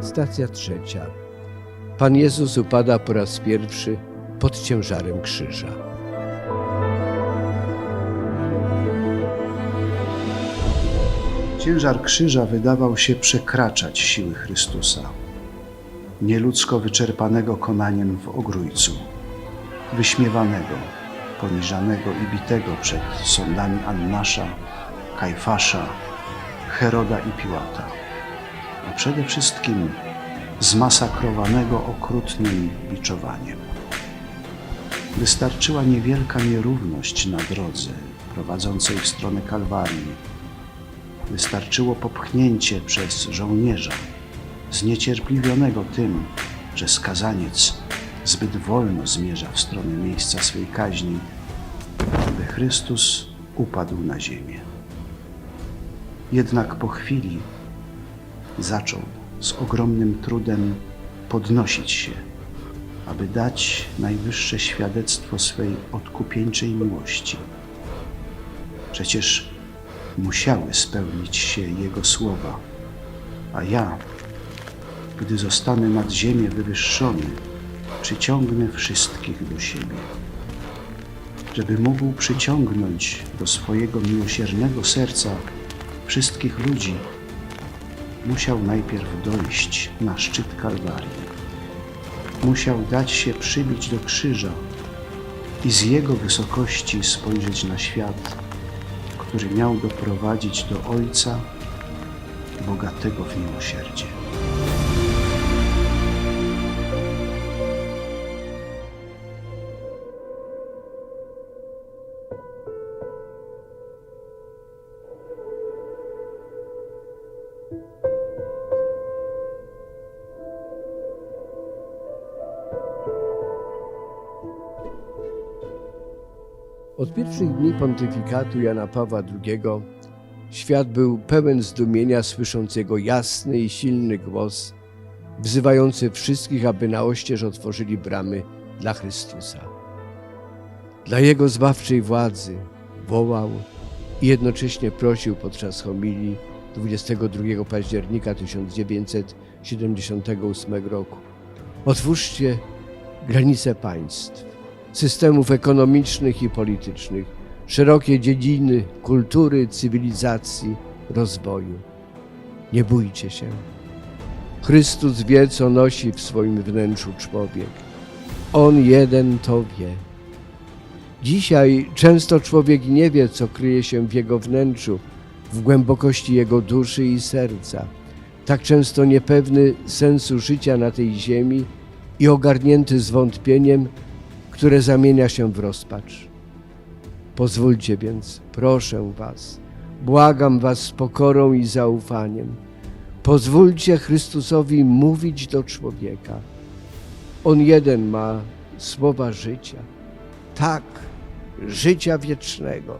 Stacja trzecia. Pan Jezus upada po raz pierwszy pod ciężarem krzyża. Ciężar krzyża wydawał się przekraczać siły Chrystusa, nieludzko wyczerpanego konaniem w ogrójcu, wyśmiewanego, poniżanego i bitego przed sądami Annasza, Kajfasza, Heroda i Piłata, a przede wszystkim zmasakrowanego okrutnym biczowaniem. Wystarczyła niewielka nierówność na drodze prowadzącej w stronę Kalwarii, Wystarczyło popchnięcie przez żołnierza, zniecierpliwionego tym, że skazaniec zbyt wolno zmierza w stronę miejsca swej kaźni, by Chrystus upadł na ziemię. Jednak po chwili zaczął z ogromnym trudem podnosić się, aby dać najwyższe świadectwo swej odkupieńczej miłości. Przecież musiały spełnić się Jego słowa, a ja, gdy zostanę nad ziemię wywyższony, przyciągnę wszystkich do siebie. Żeby mógł przyciągnąć do swojego miłosiernego serca wszystkich ludzi, musiał najpierw dojść na szczyt Kalwarii. Musiał dać się przybić do krzyża i z jego wysokości spojrzeć na świat który miał doprowadzić do Ojca bogatego w miłosierdzie. Od pierwszych dni pontyfikatu Jana Pawła II świat był pełen zdumienia słysząc jego jasny i silny głos, wzywający wszystkich, aby na oścież otworzyli bramy dla Chrystusa. Dla Jego zbawczej władzy wołał i jednocześnie prosił podczas homilii 22 października 1978 roku. Otwórzcie granice państw systemów ekonomicznych i politycznych, szerokie dziedziny kultury, cywilizacji, rozwoju. Nie bójcie się. Chrystus wie, co nosi w swoim wnętrzu człowiek. On jeden to wie. Dzisiaj często człowiek nie wie, co kryje się w jego wnętrzu, w głębokości jego duszy i serca. Tak często niepewny sensu życia na tej ziemi i ogarnięty zwątpieniem, które zamienia się w rozpacz. Pozwólcie więc, proszę Was, błagam Was z pokorą i zaufaniem. Pozwólcie Chrystusowi mówić do człowieka. On jeden ma słowa życia. Tak, życia wiecznego.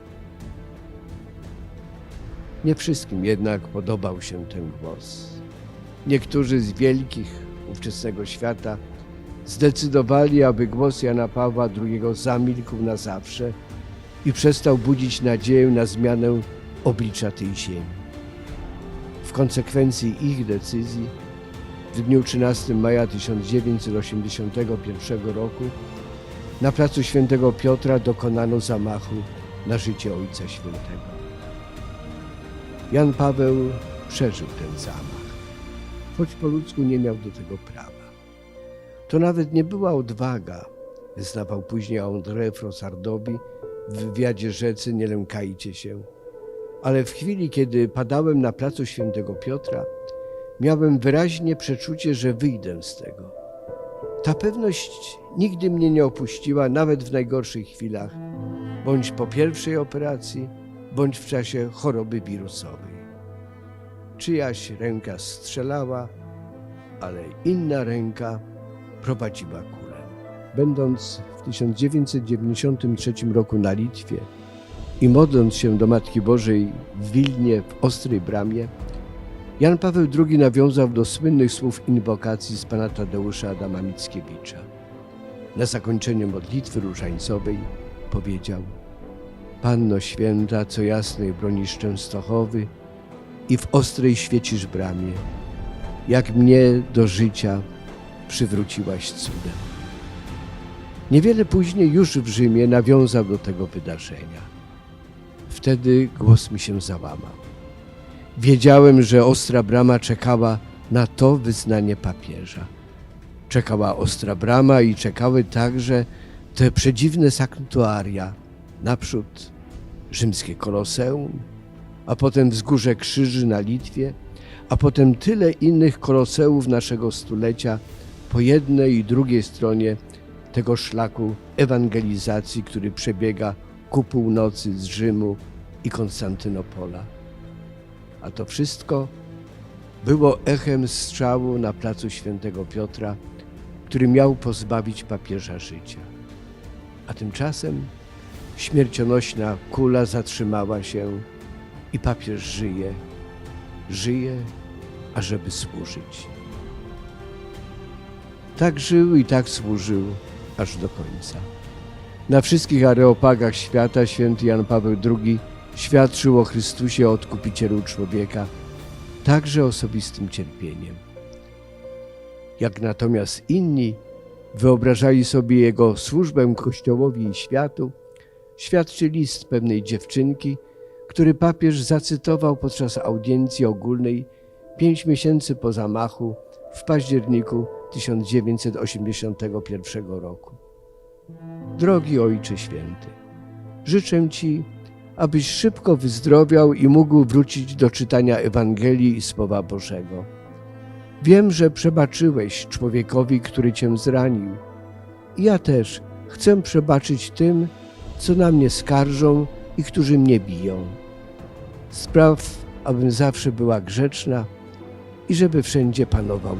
Nie wszystkim jednak podobał się ten głos. Niektórzy z wielkich ówczesnego świata zdecydowali, aby głos Jana Pawła II zamilkł na zawsze i przestał budzić nadzieję na zmianę oblicza tej ziemi. W konsekwencji ich decyzji w dniu 13 maja 1981 roku na placu Świętego Piotra dokonano zamachu na życie Ojca Świętego. Jan Paweł przeżył ten zamach, choć po ludzku nie miał do tego prawa. To nawet nie była odwaga, wyznawał później André Frossardowi w wywiadzie rzecy Nie lękajcie się. Ale w chwili, kiedy padałem na placu Świętego Piotra, miałem wyraźnie przeczucie, że wyjdę z tego. Ta pewność nigdy mnie nie opuściła, nawet w najgorszych chwilach, bądź po pierwszej operacji, bądź w czasie choroby wirusowej. Czyjaś ręka strzelała, ale inna ręka prowadziła kulę. Będąc w 1993 roku na Litwie i modląc się do Matki Bożej w Wilnie w Ostrej Bramie, Jan Paweł II nawiązał do słynnych słów inwokacji z pana Tadeusza Adama Mickiewicza. Na zakończenie modlitwy różańcowej powiedział Panno Święta, co jasnej bronisz Częstochowy i w ostrej świecisz bramie, jak mnie do życia przywróciłaś cudem. Niewiele później już w Rzymie nawiązał do tego wydarzenia. Wtedy głos mi się załamał. Wiedziałem, że ostra brama czekała na to wyznanie papieża. Czekała ostra brama i czekały także te przedziwne sanktuaria. Naprzód rzymskie koloseum, a potem wzgórze krzyży na Litwie, a potem tyle innych koloseów naszego stulecia po jednej i drugiej stronie tego szlaku ewangelizacji, który przebiega ku północy z Rzymu i Konstantynopola. A to wszystko było echem strzału na placu Świętego Piotra, który miał pozbawić papieża życia. A tymczasem śmiercionośna kula zatrzymała się i papież żyje, żyje, ażeby służyć. Tak żył i tak służył aż do końca. Na wszystkich areopagach świata święty Jan Paweł II świadczył o Chrystusie odkupicielu człowieka, także osobistym cierpieniem. Jak natomiast inni wyobrażali sobie jego służbę Kościołowi i światu, świadczy list pewnej dziewczynki, który papież zacytował podczas audiencji ogólnej pięć miesięcy po zamachu w październiku 1981 roku. Drogi Ojcze Święty, życzę Ci, abyś szybko wyzdrowiał i mógł wrócić do czytania Ewangelii i Słowa Bożego. Wiem, że przebaczyłeś człowiekowi, który Cię zranił. Ja też chcę przebaczyć tym, co na mnie skarżą i którzy mnie biją. Spraw, abym zawsze była grzeczna i żeby wszędzie panował.